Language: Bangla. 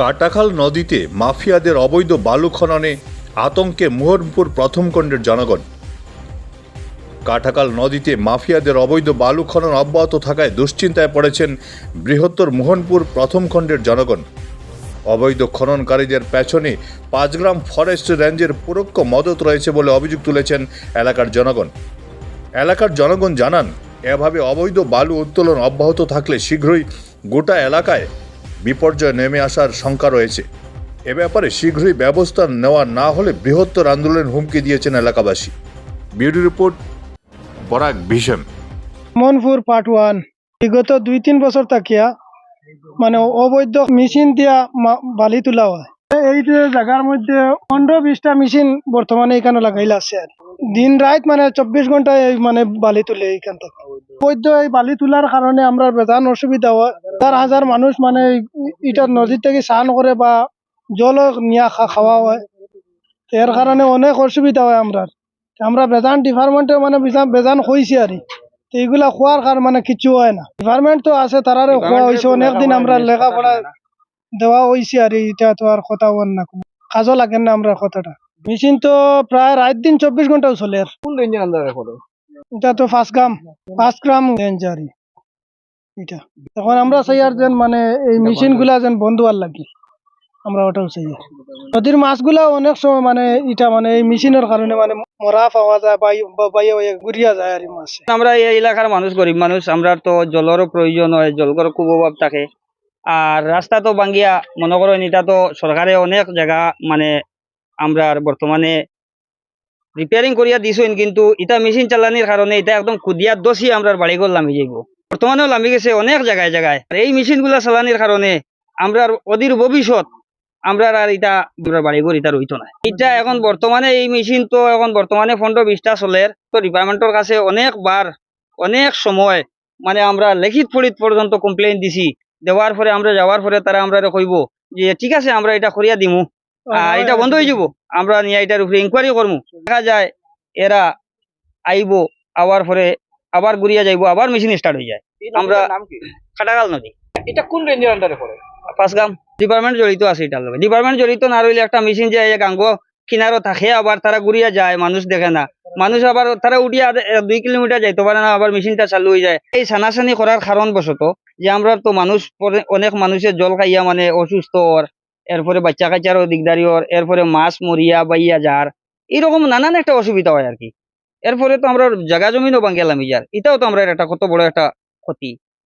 কাটাখাল নদীতে মাফিয়াদের অবৈধ বালু খননে আতঙ্কে মোহনপুর প্রথম খণ্ডের জনগণ। কাটাখাল নদীতে মাফিয়াদের অবৈধ বালু খনন অব্যাহত থাকায় দুশ্চিন্তায় পড়েছেন বৃহত্তর মোহনপুর প্রথম খণ্ডের জনগণ। অবৈধ খননকারীদের পেছনে পাঁচগ্রাম ফরেস্ট রেঞ্জের পরোক্ষ মদত রয়েছে বলে অভিযোগ তুলেছেন এলাকার জনগণ। এলাকার জনগণ জানান, এভাবে অবৈধ বালু উত্তোলন অব্যাহত থাকলে শীঘ্রই গোটা এলাকায় বিপর্যয় নেমে আসার শঙ্কা রয়েছে। এ ব্যাপারে শীঘ্রই ব্যবস্থা নেওয়া না হলে বৃহত্তর আন্দোলনের হুমকি দিয়েছেন এলাকাবাসী। বিউটি রিপোর্ট, বরাক ভীষণ মনপুর পার্ট ওয়ান। বিগত দুই তিন বছর তাকিয়া মানে অবৈধ মেশিন দিয়া বালি তোলা হয়। এই জায়গার মধ্যে পনেরো বিশটা মেশিন বর্তমানে এখানে লাগাইলে আছে আর দিন রাত মানে চব্বিশ ঘন্টায় মানে বালি তুলে এইখান থেকে। অবৈধ এই বালি তোলার কারণে আমরা বেজান অসুবিধা হয়। হাজার হাজার মানুষ মানে এটা নদীর থেকে স্নান করে বা জল নিয়ে খা- খাওয়া হয়। এর কারণে অনেক অসুবিধা হয় আমরা আমরা বেজান ডিপার্টমেন্টে মানে বেজান হয়েছি আর তো এইগুলা খোয়ার কার মানে কিছু হয় না। ডিপার্টমেন্ট তো আছে তারারে খোয়া হয়েছে অনেকদিন আমরা লেখাপড়া দেওয়া হয়েছে আর এটা তো আর কথা হন না কোনো। কাজও লাগেন না আমরা কথাটা। মেশিন তো প্রায় রাত দিন চব্বিশ ঘন্টাও চলে। আর কোন রেঞ্জের আন্দাজে এটা তো পাঁচ গ্রাম পাঁচ গ্রাম রেঞ্জ আর কি। এটা। এখন আমরা চাই আর যেন মানে এই মেশিনগুলা যেন বন্ধ আর লাগি। আমরা ওটাও চাই। নদীর মাছগুলা অনেক সময় মানে এটা মানে এই মেশিনের কারণে মানে মরা পাওয়া যায় বা বাইয়ে বাইয়ে গুড়িয়া যায় আর মাছ। আমরা এই এলাকার মানুষ গরিব মানুষ আমরা তো জলেরও প্রয়োজন হয় জলকর খুব অভাব থাকে। আর রাস্তা তো বাঙ্গিয়া মনে করেন এটা তো সরকারে অনেক জায়গা মানে আমরা আর বর্তমানে রিপেয়ারিং করিয়া দিছেন কিন্তু এটা মেশিন চালানির কারণে এটা একদম খুদিয়ার দোষী আমরা বাড়িঘর লামি যাইব। বর্তমানেও লামি গেছে অনেক জায়গায় জায়গায়। আর এই মেশিনগুলা চালানির কারণে আমরা অধীর ভবিষ্যৎ আমরা আর এটা আমরা বাড়িঘর এটা রইতো না। এটা এখন বর্তমানে এই মেশিন তো এখন বর্তমানে পনেরো বিশটা চলের। তো ডিপার্টমেন্টের কাছে অনেকবার অনেক সময় মানে আমরা লিখিত ফলিত পর্যন্ত কমপ্লেন দিছি। দেওয়ার পরে আমরা যাওয়ার পরে তারা আমরা কইব যে ঠিক আছে আমরা এটা করিয়া দিমু। আর এটা বন্ধ হয়ে যাব। আমরা নিয়ে এটার উপরে ইনকোয়ারি করব দেখা যায় এরা আইব আবার পরে আবার ঘুরিয়া যাইব আবার মেশিন স্টার্ট হয়ে যায়। আমরা খাটাগাল নদী। এটা কোন রেঞ্জের আন্ডারে পড়ে? পাঁচগাম ডিপার্টমেন্ট জড়িত আছে এটার লগে। ডিপার্টমেন্ট জড়িত না রইলে একটা মেশিন যে এই গাঙ্গ কিনারও থাকে আবার তারা ঘুরিয়া যায় মানুষ দেখে না। মানুষ আবার তারা উঠিয়া দুই কিলোমিটার যাইতে পারে না আবার মেশিনটা চালু হয়ে যায়। এই সানাসানি করার কারণ বশত যে আমরা তো মানুষ অনেক মানুষের জল খাইয়া মানে অসুস্থ ওর এরপরে বাচ্চা কাচ্চারও দিকদারি ওর এরপরে মাছ মরিয়া বাইয়া যার এরকম নানান একটা অসুবিধা হয় আর কি। এরপরে তো আমরা জায়গা জমিনও বাঙ্গেলাম যার। এটাও তো আমরা একটা কত বড় একটা ক্ষতি